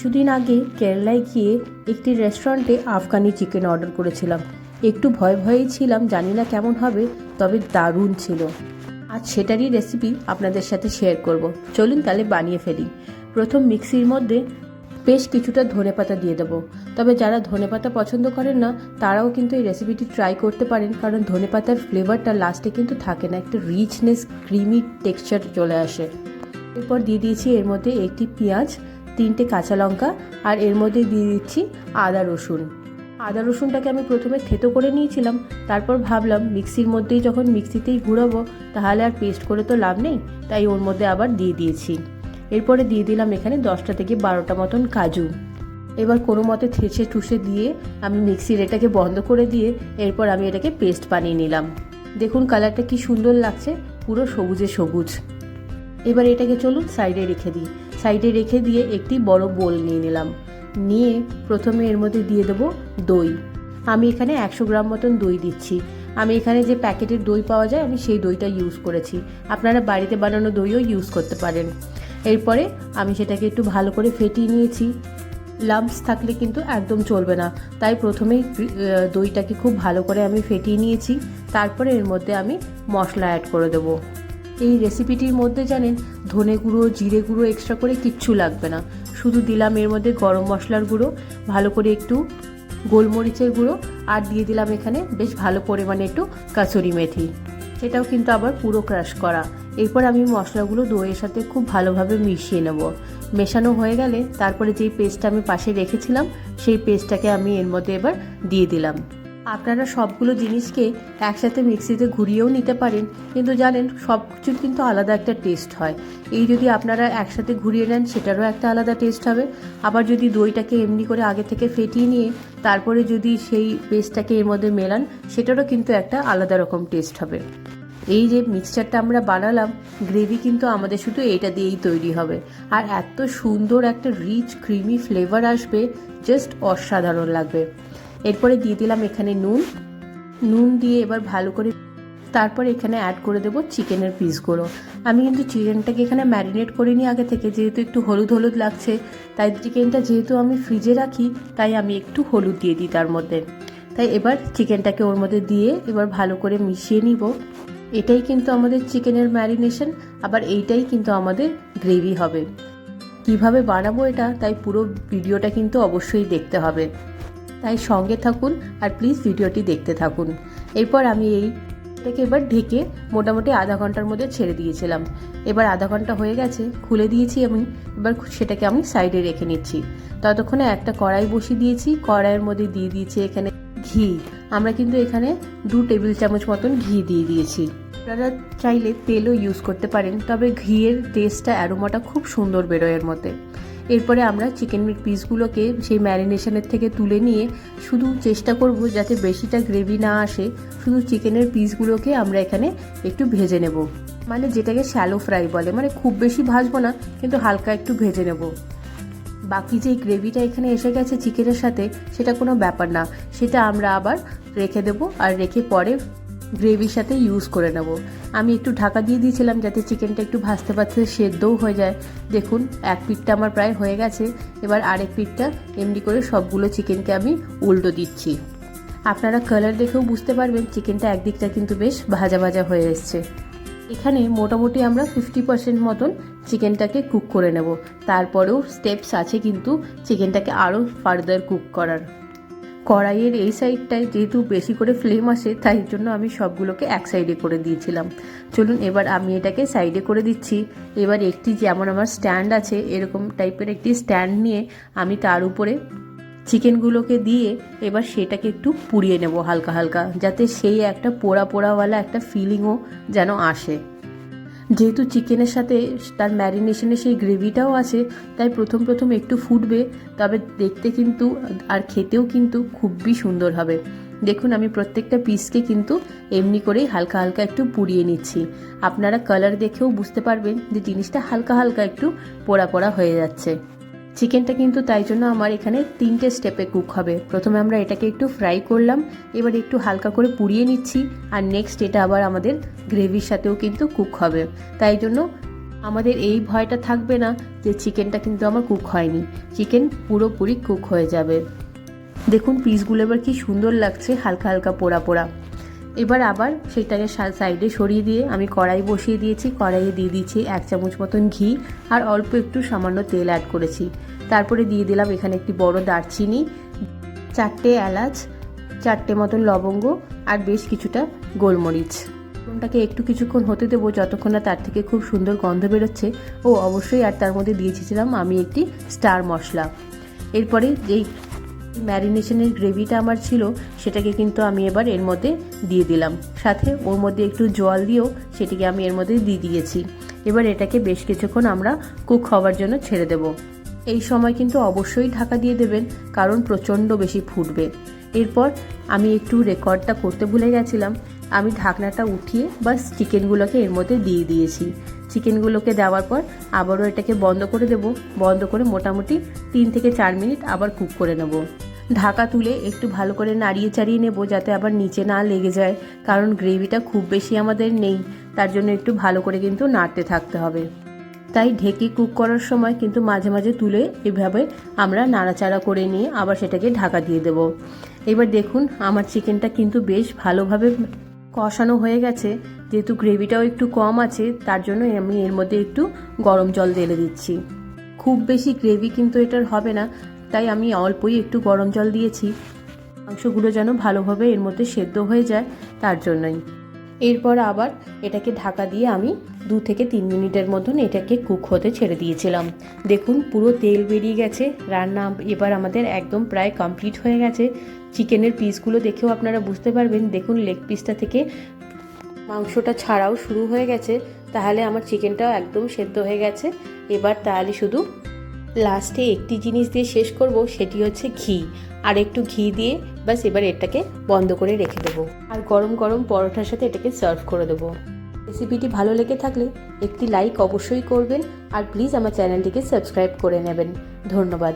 কিছুদিন আগে কেরালায় গিয়ে একটি রেস্টুরেন্টে আফগানি চিকেন অর্ডার করেছিলাম। একটু ভয় ভয়েই ছিলাম, জানি না কেমন হবে, তবে দারুণ ছিল। আজ সেটারই রেসিপি আপনাদের সাথে শেয়ার করব। চলুন তাহলে বানিয়ে ফেলি। প্রথম মিক্সির মধ্যে বেশ কিছুটা ধনেপাতা দিয়ে দেবো। তবে যারা ধনেপাতা পছন্দ করেন না, তারাও কিন্তু এই রেসিপিটি ট্রাই করতে পারেন, কারণ ধনেপাতার ফ্লেভারটা লাস্টে কিন্তু থাকে না, একটা রিচনেস ক্রিমি টেক্সচার চলে আসে। এরপর দিয়ে দিয়েছি এর মধ্যে একটি পেঁয়াজ তিনটে কাঁচা লঙ্কা আর এর মধ্যে দিয়ে দিচ্ছি আদা রসুন। আদা রসুনটাকে আমি প্রথমে থেতো করে নিয়েছিলাম, তারপর ভাবলাম মিক্সির মধ্যেই যখন মিক্সিতেই ঘুরাবো তাহলে আর পেস্ট করে তো লাভ নেই, তাই ওর মধ্যে আবার দিয়ে দিয়েছি। এরপরে দিয়ে দিলাম এখানে দশটা থেকে বারোটা মতন কাজু। এবার কোনো মতে থেসে টুসে দিয়ে আমি মিক্সির এটাকে বন্ধ করে দিয়ে এরপর আমি এটাকে পেস্ট বানিয়ে নিলাম। দেখুন কালারটা কি সুন্দর লাগছে, পুরো সবুজে সবুজ। এবার এটাকে চলুন সাইডে রেখে দিই। সাইডে রেখে দিয়ে একটি বড় বোল নিয়ে নিলাম। নিয়ে প্রথমে এর মধ্যে দিয়ে দেবো দই। আমি এখানে একশো গ্রাম মতন দই দিচ্ছি। আমি এখানে যে প্যাকেটের দই পাওয়া যায়, আমি সেই দইটা ইউজ করেছি। আপনারা বাড়িতে বানানো দইও ইউজ করতে পারেন। এরপরে আমি সেটাকে একটু ভালো করে ফেটিয়ে নিয়েছি। লাম্পস থাকলে কিন্তু একদম চলবে না। তাই প্রথমেই দইটাকে খুব ভালো করে আমি ফেটিয়ে নিয়েছি। তারপরে এর মধ্যে আমি মশলা অ্যাড করে দেবো। এই রেসিপিটির মধ্যে জানেন, ধনে গুঁড়ো, জিরে গুঁড়ো এক্সট্রা করে কিচ্ছু লাগবে না। শুধু দিলাম এর মধ্যে গরম মশলার গুঁড়ো, ভালো করে একটু গোলমরিচের গুঁড়ো, আর দিয়ে দিলাম এখানে বেশ ভালো পরিমাণে একটু কাসুরি মেথি। সেটাও কিন্তু আবার পুরো ক্রাশ করা। এরপর আমি মশলাগুলো দইয়ের সাথে খুব ভালোভাবে মিশিয়ে নেব। মেশানো হয়ে গেলে তারপরে যেই পেস্টটা আমি পাশে রেখেছিলাম, সেই পেস্টটাকে আমি এর মধ্যে এবার দিয়ে দিলাম। আপনারা সবগুলো জিনিসকে একসাথে মিক্সিতে ঘুরিয়েও নিতে পারেন। কিন্তু জানেন সব কিছুর কিন্তু আলাদা একটা টেস্ট হয়। এই যদি আপনারা একসাথে ঘুরিয়ে নেন, সেটারও একটা আলাদা টেস্ট হবে। আবার যদি দইটাকে এমনি করে আগে থেকে ফেটিয়ে নিয়ে, তারপরে যদি সেই পেস্টটাকে এর মধ্যে মেলান, সেটারও কিন্তু একটা আলাদা রকম টেস্ট হবে। এই যে মিক্সচারটা আমরা বানালাম, গ্রেভি কিন্তু আমাদের শুধু এটা দিয়েই তৈরি হবে। আর এত সুন্দর একটা রিচ, ক্রিমি ফ্লেভার আসবে, জাস্ট অসাধারণ লাগবে। এরপরে দিয়ে দিলাম এখানে নুন। নুন দিয়ে এবার ভালো করে তারপর এখানে অ্যাড করে দেবো চিকেনের পিসগুলো আমি কিন্তু চিকেনটাকে এখানে ম্যারিনেট করে নিই আগে থেকে, যেহেতু একটু হলুদ হলুদ লাগছে। তাই চিকেনটা যেহেতু আমি ফ্রিজে রাখি, তাই আমি একটু হলুদ দিয়ে দিই তার মধ্যে। তাই এবার চিকেনটাকে ওর মধ্যে দিয়ে এবার ভালো করে মিশিয়ে নিব। এটাই কিন্তু আমাদের চিকেনের ম্যারিনেশন আবার এইটাই কিন্তু আমাদের গ্রেভি হবে। কীভাবে বানাবো এটা, তাই পুরো ভিডিওটা কিন্তু অবশ্যই দেখতে হবে। তাই সঙ্গে থাকুন আর প্লিজ ভিডিওটি দেখতে থাকুন। এরপর আমি এই এটাকে এবার ঢেকে মোটামুটি আধা ঘণ্টার মধ্যে ছেড়ে দিয়েছিলাম। এবার আধা ঘণ্টা হয়ে গেছে, খুলে দিয়েছি আমি, এবার সেটাকে আমি সাইডে রেখে নিচ্ছি। ততক্ষণে একটা কড়াই বসিয়ে দিয়েছি, কড়াইয়ের মধ্যে দিয়ে দিয়েছি এখানে ঘি। আমরা কিন্তু এখানে দু টেবিল চামচ মতন ঘি দিয়ে দিয়েছি। আপনারা চাইলে তেলও ইউজ করতে পারেন, তবে ঘিয়ের টেস্টটা অ্যারোমাটা খুব সুন্দর বেরোয় এর মধ্যে। এরপরে আমরা চিকেন পিসগুলোকে সেই ম্যারিনেশনের থেকে তুলে নিয়ে শুধু চেষ্টা করব যাতে বেশিটা গ্রেভি না আসে, শুধু চিকেনের পিসগুলোকে আমরা এখানে একটু ভেজে নেব। মানে যেটাকে শ্যালো ফ্রাই বলে মানে খুব বেশি ভাজবো না, কিন্তু হালকা একটু ভেজে নেব। বাকি যে গ্রেভিটা এখানে এসে গেছে চিকেনের সাথে, সেটা কোনো ব্যাপার না। সেটা আমরা আবার রেখে দেবো, আর রেখে পরে গ্রেভির সাথে ইউজ করে নেব। আমি একটু ঢাকা দিয়ে দিয়েছিলাম যাতে চিকেনটা একটু ভাজতে ভাজতে সেদ্ধও হয়ে যায়। দেখুন, এক পিঠটা আমার প্রায় হয়ে গেছে। এবার আরেক পিঠটা এমনি করে সবগুলো চিকেনকে আমি উল্টো দিচ্ছি। আপনারা কালার দেখেও বুঝতে পারবেন চিকেনটা একদিকটা কিন্তু বেশ ভাজা ভাজা হয়ে এসছে। এখানে মোটামুটি আমরা ফিফটি পার্সেন্ট মতন চিকেনটাকে কুক করে নেব। তারপরেও স্টেপস আছে কিন্তু চিকেনটাকে আরও ফার্দার কুক করার। কড়াইয়ের এই সাইডটায় যেহেতু বেশি করে ফ্লেম আসে, তাই জন্য আমি সবগুলোকে এক সাইডে করে দিয়েছিলাম। চলুন এবার আমি এটাকে সাইডে করে দিচ্ছি। এবার একটি যেমন আমার স্ট্যান্ড আছে, এরকম টাইপের একটি স্ট্যান্ড নিয়ে আমি তার উপরে চিকেনগুলোকে দিয়ে এবার সেটাকে একটু পুড়িয়ে নেব হালকা হালকা, যাতে সেই একটা পোড়া পোড়াওয়ালা একটা ফিলিংও যেন আসে। যেহেতু চিকেনের সাথে তার ম্যারিনেশনে সেই গ্রেভিটাও আছে, তাই প্রথম প্রথম একটু ফুটবে, তবে দেখতে কিন্তু আর খেতেও কিন্তু খুবই সুন্দর হবে। দেখুন, আমি প্রত্যেকটা পিসকে কিন্তু এমনি করেই হালকা হালকা একটু পুড়িয়ে নিচ্ছি। আপনারা কালার দেখেও বুঝতে পারবেন যে জিনিসটা হালকা হালকা একটু পোড়া পোড়া হয়ে যাচ্ছে। চিকেনটা কিন্তু তাই জন্য আমার এখানে তিনটে স্টেপে কুক হবে। প্রথমে আমরা এটাকে একটু ফ্রাই করলাম, এবার একটু হালকা করে পুড়িয়ে নিচ্ছি, আর নেক্সট এটা আবার আমাদের গ্রেভির সাথেও কিন্তু কুক হবে। তাই জন্য আমাদের এই ভয়টা থাকবে না যে চিকেনটা কিন্তু আমার কুক হয়নি। চিকেন পুরোপুরি কুক হয়ে যাবে। দেখুন পিসগুলো এবার কি সুন্দর লাগছে, হালকা হালকা পোড়া পোড়া। এবার আবার সেটাকে সাইডে সরিয়ে দিয়ে আমি কড়াই বসিয়ে দিয়েছি, কড়াইয়ে দিয়ে দিয়েছি এক চামচ মতন ঘি আর অল্প একটু সামান্য তেল অ্যাড করেছি। তারপরে দিয়ে দিলাম এখানে একটি বড় দারচিনি, চারটে এলাচ, চারটে মতন লবঙ্গ আর বেশ কিছুটা গোলমরিচ। ফোড়নটাকে একটু কিছুক্ষণ হতে দেবো যতক্ষণ না তার থেকে খুব সুন্দর গন্ধ বেরোচ্ছে। ও অবশ্যই আর তার মধ্যে দিয়েছিলাম আমি একটি স্টার মশলা। এরপরে যেই ম্যারিনেশনের গ্রেভিটা আমার ছিল, সেটাকে কিন্তু আমি এবার এর মধ্যে দিয়ে দিলাম। সাথে ওর মধ্যে একটু জল দিয়েও সেটিকে আমি এর মধ্যে দিয়ে দিয়েছি। এবার এটাকে বেশ কিছুক্ষণ আমরা কুক হওয়ার জন্য ছেড়ে দেব। এই সময় কিন্তু অবশ্যই ঢাকা দিয়ে দেবেন, কারণ প্রচণ্ড বেশি ফুটবে। এরপর আমি একটু রেকর্ডটা করতে ভুলে গেছিলাম। আমি ঢাকনাটা উঠিয়ে বাস চিকেনগুলোকে এর মধ্যে দিয়ে দিয়েছি। চিকেনগুলোকে দেওয়ার পর আবারও এটাকে বন্ধ করে দেব। বন্ধ করে মোটামুটি তিন থেকে চার মিনিট আবার কুক করে নেব। ঢাকা তুলে একটু ভালো করে নাড়িয়ে চাড়িয়ে নেব যাতে আবার নিচে না লেগে যায়। কারণ গ্রেভিটা খুব বেশি আমাদের নেই। তার জন্য একটু ভালো করে কিন্তু নাড়তে থাকতে হবে। তাই ঢেকে কুক করার সময় কিন্তু মাঝে মাঝে তুলে এভাবে আমরা নাড়াচাড়া করে নিয়ে আবার সেটাকে ঢাকা দিয়ে দেব। এবার দেখুন, আমার চিকেনটা কিন্তু বেশ ভালোভাবে কষানো হয়ে গেছে। যেহেতু গ্রেভিটাও একটু কম আছে, তার জন্য আমি এর মধ্যে একটু গরম জল ঢেলে দিচ্ছি। খুব বেশি গ্রেভি কিন্তু এটার হবে না। তাই আমি অল্পই একটু গরম জল দিয়েছি। মাংসগুলো যেন ভালোভাবে এর মধ্যে সেদ্ধ হয়ে যায়, তার জন্যই। এরপর আবার এটাকে ঢাকা দিয়ে আমি দু থেকে তিন মিনিটের মতন এটাকে কুক হতে ছেড়ে দিয়েছিলাম। দেখুন, পুরো তেল বেরিয়ে গেছে। রান্না এবার আমাদের একদম প্রায় কমপ্লিট হয়ে গেছে। চিকেনের পিসগুলো দেখেও আপনারা বুঝতে পারবেন। দেখুন, লেগ পিসটা থেকে মাংসটা ছাড়াও শুরু হয়ে গেছে। তাহলে আমার চিকেনটাও একদম সেদ্ধ হয়ে গেছে। এবার তাহলে শুধু লাস্টে একটি জিনিস দিয়ে শেষ করব, সেটি হচ্ছে ঘি। আর একটু ঘি দিয়ে বাস এবার এটাকে বন্ধ করে রেখে দেবো। আর গরম গরম পরোটার সাথে এটাকে সার্ভ করে দেবো। রেসিপিটি ভালো লেগে থাকলে একটি লাইক অবশ্যই করবেন, আর প্লিজ আমার চ্যানেলটিকে সাবস্ক্রাইব করে নেবেন। ধন্যবাদ।